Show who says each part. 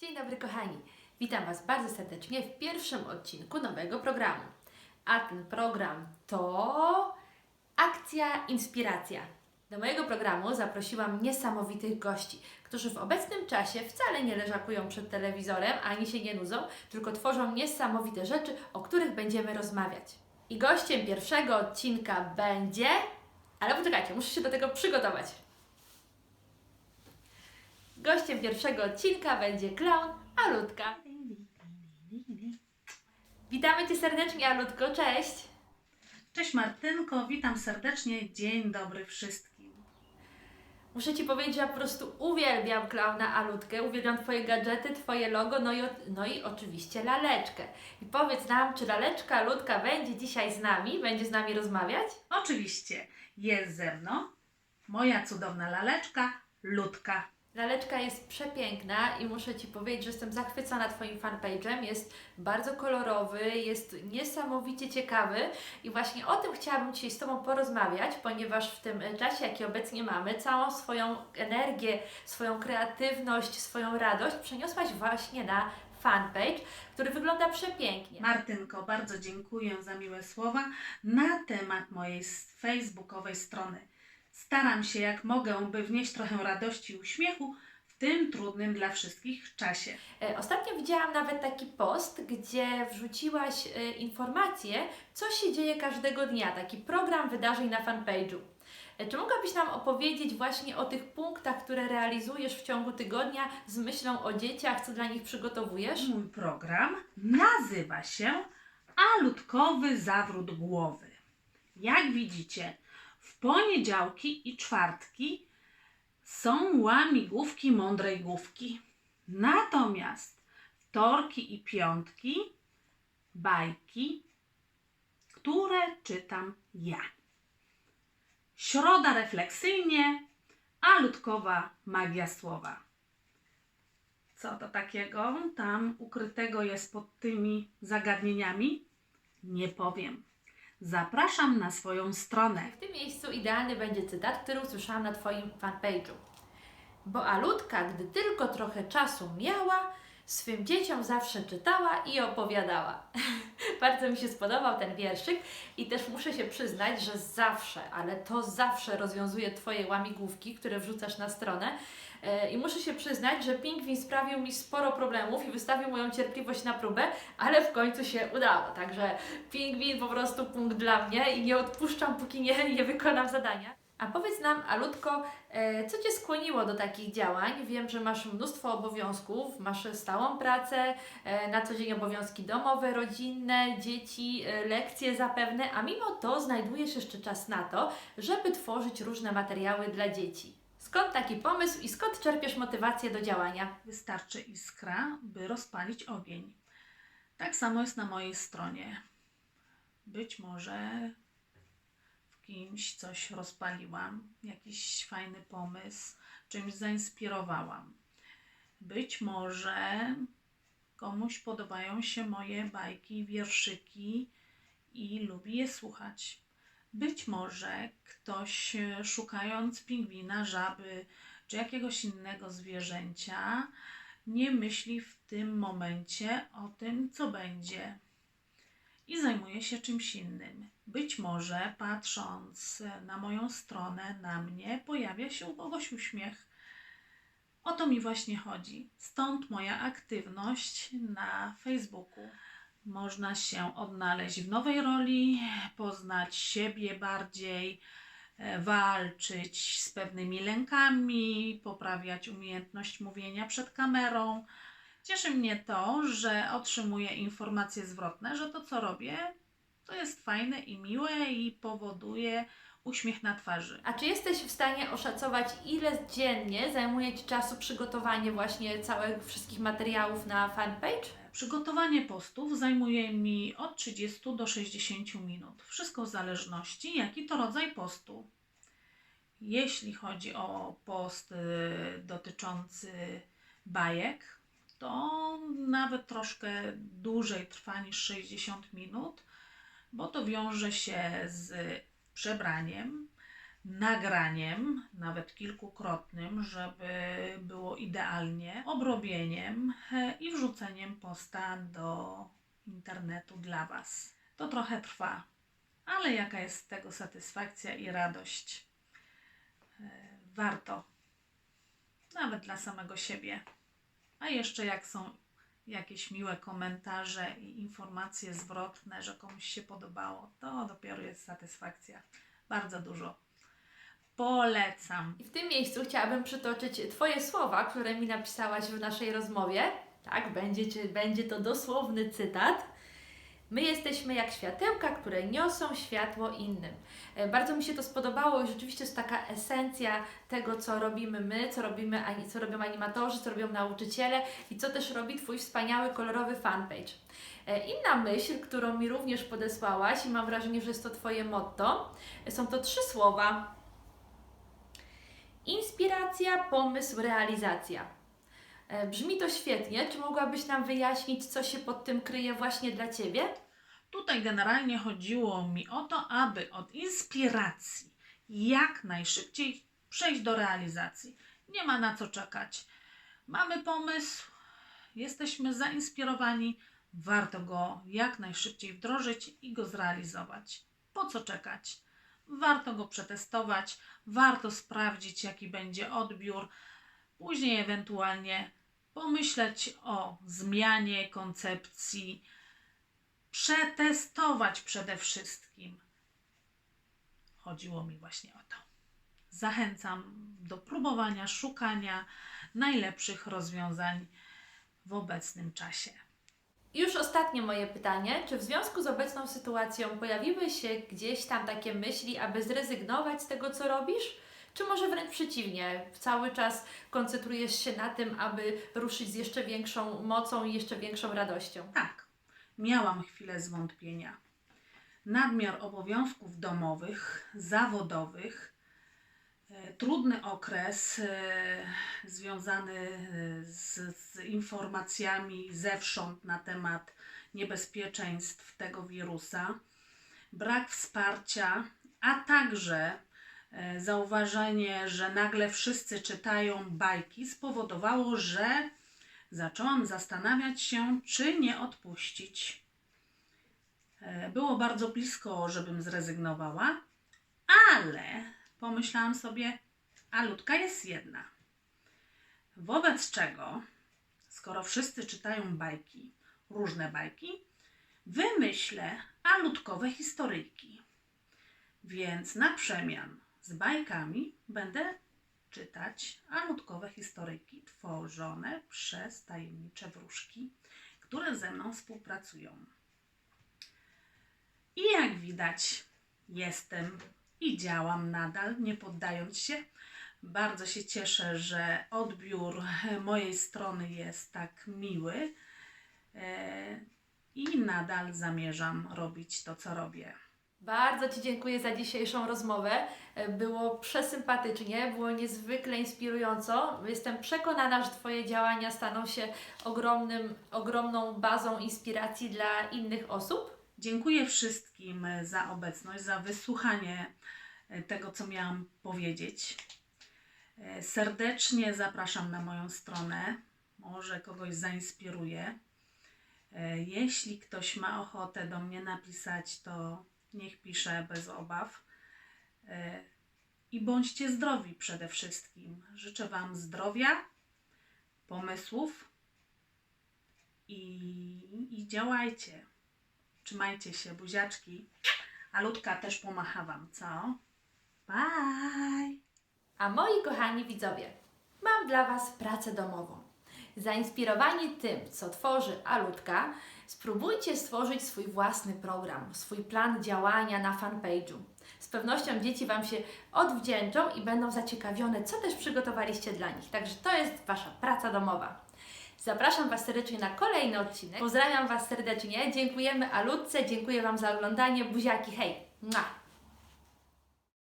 Speaker 1: Dzień dobry kochani, witam Was bardzo serdecznie w pierwszym odcinku nowego programu. A ten program to Akcja Inspiracja. Do mojego programu zaprosiłam niesamowitych gości, którzy w obecnym czasie wcale nie leżakują przed telewizorem ani się nie nudzą, tylko tworzą niesamowite rzeczy, o których będziemy rozmawiać. I gościem pierwszego odcinka będzie. Ale poczekajcie, muszę się do tego przygotować. Gościem pierwszego odcinka będzie klaun Alutka. Witamy Cię serdecznie, Alutko, cześć!
Speaker 2: Cześć Martynko, witam serdecznie. Dzień dobry wszystkim.
Speaker 1: Muszę Ci powiedzieć, że ja po prostu uwielbiam klauna Alutkę, uwielbiam Twoje gadżety, Twoje logo, no i, no i oczywiście laleczkę. I powiedz nam, czy laleczka Alutka będzie dzisiaj z nami, będzie z nami rozmawiać?
Speaker 2: Oczywiście jest ze mną moja cudowna laleczka Ludka.
Speaker 1: Laleczka jest przepiękna i muszę Ci powiedzieć, że jestem zachwycona Twoim fanpage'em. Jest bardzo kolorowy, jest niesamowicie ciekawy i właśnie o tym chciałabym dzisiaj z Tobą porozmawiać, ponieważ w tym czasie, jaki obecnie mamy, całą swoją energię, swoją kreatywność, swoją radość przeniosłaś właśnie na fanpage, który wygląda przepięknie.
Speaker 2: Martynko, bardzo dziękuję za miłe słowa na temat mojej facebookowej strony. Staram się jak mogę, by wnieść trochę radości i uśmiechu w tym trudnym dla wszystkich czasie.
Speaker 1: E, Ostatnio widziałam nawet taki post, gdzie wrzuciłaś e, informację, co się dzieje każdego dnia, taki program wydarzeń na fanpage'u. E, Czy mogłabyś nam opowiedzieć właśnie o tych punktach, które realizujesz w ciągu tygodnia z myślą o dzieciach, co dla nich przygotowujesz?
Speaker 2: Mój program nazywa się Alutkowy zawrót głowy. Jak widzicie, w poniedziałki i czwartki są łamigłówki mądrej główki. Natomiast wtorki i piątki bajki, które czytam ja. Środa refleksyjnie, a ludkowa magia słowa. Co to takiego tam ukrytego jest pod tymi zagadnieniami? Nie powiem. Zapraszam na swoją stronę.
Speaker 1: W tym miejscu idealny będzie cytat, który usłyszałam na Twoim fanpage'u. Bo Alutka, gdy tylko trochę czasu miała, swym dzieciom zawsze czytała i opowiadała. Bardzo mi się spodobał ten wierszyk i też muszę się przyznać, że zawsze, ale to zawsze rozwiązuje Twoje łamigłówki, które wrzucasz na stronę. E, I muszę się przyznać, że pingwin sprawił mi sporo problemów i wystawił moją cierpliwość na próbę, ale w końcu się udało. Także pingwin po prostu punkt dla mnie i nie odpuszczam, póki nie, nie wykonam zadania. A powiedz nam, Alutko, e, co Cię skłoniło do takich działań? Wiem, że masz mnóstwo obowiązków, masz stałą pracę, e, na co dzień obowiązki domowe, rodzinne, dzieci, lekcje zapewne, a mimo to znajdujesz jeszcze czas na to, żeby tworzyć różne materiały dla dzieci. Skąd taki pomysł i skąd czerpiesz motywację do działania?
Speaker 2: Wystarczy iskra, by rozpalić ogień. Tak samo jest na mojej stronie. Być może w kimś coś rozpaliłam, jakiś fajny pomysł, czymś zainspirowałam. Być może komuś podobają się moje bajki, wierszyki i lubi je słuchać. Być może ktoś e, szukając pingwina, żaby czy jakiegoś innego zwierzęcia nie myśli w tym momencie o tym, co będzie i zajmuje się czymś innym. Być może patrząc na moją stronę, na mnie, pojawia się u kogoś uśmiech. O to mi właśnie chodzi. Stąd moja aktywność na Facebooku. Można się odnaleźć w nowej roli, poznać siebie bardziej, e, walczyć z pewnymi lękami, poprawiać umiejętność mówienia przed kamerą. Cieszy mnie to, że otrzymuję informacje zwrotne, że to, co robię, to jest fajne i miłe i powoduje uśmiech na twarzy.
Speaker 1: A czy jesteś w stanie oszacować, ile dziennie zajmuje Ci czasu przygotowanie właśnie całych wszystkich materiałów na fanpage?
Speaker 2: Przygotowanie postów zajmuje mi od 30 do 60 minut. Wszystko w zależności, jaki to rodzaj postu. Jeśli chodzi o post dotyczący bajek, to nawet troszkę dłużej trwa niż 60 minut, bo to wiąże się z przebraniem, nagraniem, nawet kilkukrotnym, żeby było idealnie, obrobieniem e, i wrzuceniem posta do internetu dla Was. To trochę trwa, ale jaka jest z tego satysfakcja i radość? E, Warto, nawet dla samego siebie. A jeszcze jak są jakieś miłe komentarze i informacje zwrotne, że komuś się podobało, to dopiero jest satysfakcja. Bardzo dużo. Polecam.
Speaker 1: I w tym miejscu chciałabym przytoczyć Twoje słowa, które mi napisałaś w naszej rozmowie. Tak, będzie, będzie to dosłowny cytat. My jesteśmy jak światełka, które niosą światło innym. E, Bardzo mi się to spodobało i rzeczywiście jest taka esencja tego, co robimy my, co, robimy, co robią animatorzy, co robią nauczyciele i co też robi Twój wspaniały, kolorowy fanpage. E, Inna myśl, którą mi również podesłałaś i mam wrażenie, że jest to Twoje motto, e, są to trzy słowa. Inspiracja, pomysł, realizacja. E, Brzmi to świetnie. Czy mogłabyś nam wyjaśnić, co się pod tym kryje właśnie dla Ciebie?
Speaker 2: Tutaj generalnie chodziło mi o to, aby od inspiracji jak najszybciej przejść do realizacji. Nie ma na co czekać. Mamy pomysł, jesteśmy zainspirowani, warto go jak najszybciej wdrożyć i go zrealizować. Po co czekać? Warto go przetestować, warto sprawdzić, jaki będzie odbiór, później ewentualnie pomyśleć o zmianie koncepcji przetestować przede wszystkim. Chodziło mi właśnie o to. Zachęcam do próbowania, szukania najlepszych rozwiązań w obecnym czasie.
Speaker 1: Już ostatnie moje pytanie. Czy w związku z obecną sytuacją pojawiły się gdzieś tam takie myśli, aby zrezygnować z tego, co robisz? Czy może wręcz przeciwnie, cały czas koncentrujesz się na tym, aby ruszyć z jeszcze większą mocą i jeszcze większą radością?
Speaker 2: Tak, miałam chwilę zwątpienia. Nadmiar obowiązków domowych, zawodowych, e, trudny okres e, związany e, z, z informacjami zewsząd na temat niebezpieczeństw tego wirusa, brak wsparcia, a także zauważenie, że nagle wszyscy czytają bajki, spowodowało, że zaczęłam zastanawiać się, czy nie odpuścić. E, Było bardzo blisko, żebym zrezygnowała, ale pomyślałam sobie, a ludka jest jedna. Wobec czego, skoro wszyscy czytają bajki, różne bajki, wymyślę alutkowe historyjki. Więc na przemian z bajkami będę czytać alutkowe historyjki tworzone przez tajemnicze wróżki, które ze mną współpracują. I jak widać, jestem i działam nadal, nie poddając się. Bardzo się cieszę, że odbiór mojej strony jest tak miły e, i nadal zamierzam robić to, co robię.
Speaker 1: Bardzo Ci dziękuję za dzisiejszą rozmowę. E, Było przesympatycznie, było niezwykle inspirująco. Jestem przekonana, że Twoje działania staną się ogromnym, ogromną bazą inspiracji dla innych osób.
Speaker 2: Dziękuję wszystkim za obecność, za wysłuchanie e, tego, co miałam powiedzieć. E, Serdecznie zapraszam na moją stronę. Może kogoś zainspiruje. Jeśli ktoś ma ochotę do mnie napisać, to niech pisze bez obaw. E, I bądźcie zdrowi przede wszystkim. Życzę Wam zdrowia, pomysłów i, i działajcie. Trzymajcie się, buziaczki. A Ludka też pomacha Wam, co? Bye!
Speaker 1: A moi kochani widzowie, mam dla Was pracę domową. Zainspirowani tym, co tworzy Alutka, spróbujcie stworzyć swój własny program, swój plan działania na fanpage'u. Z pewnością dzieci Wam się odwdzięczą i będą zaciekawione, co też przygotowaliście dla nich. Także to jest Wasza praca domowa. Zapraszam Was serdecznie na kolejny odcinek. Pozdrawiam Was serdecznie. Dziękujemy Alutce, dziękuję Wam za oglądanie. Buziaki, hej! Mua.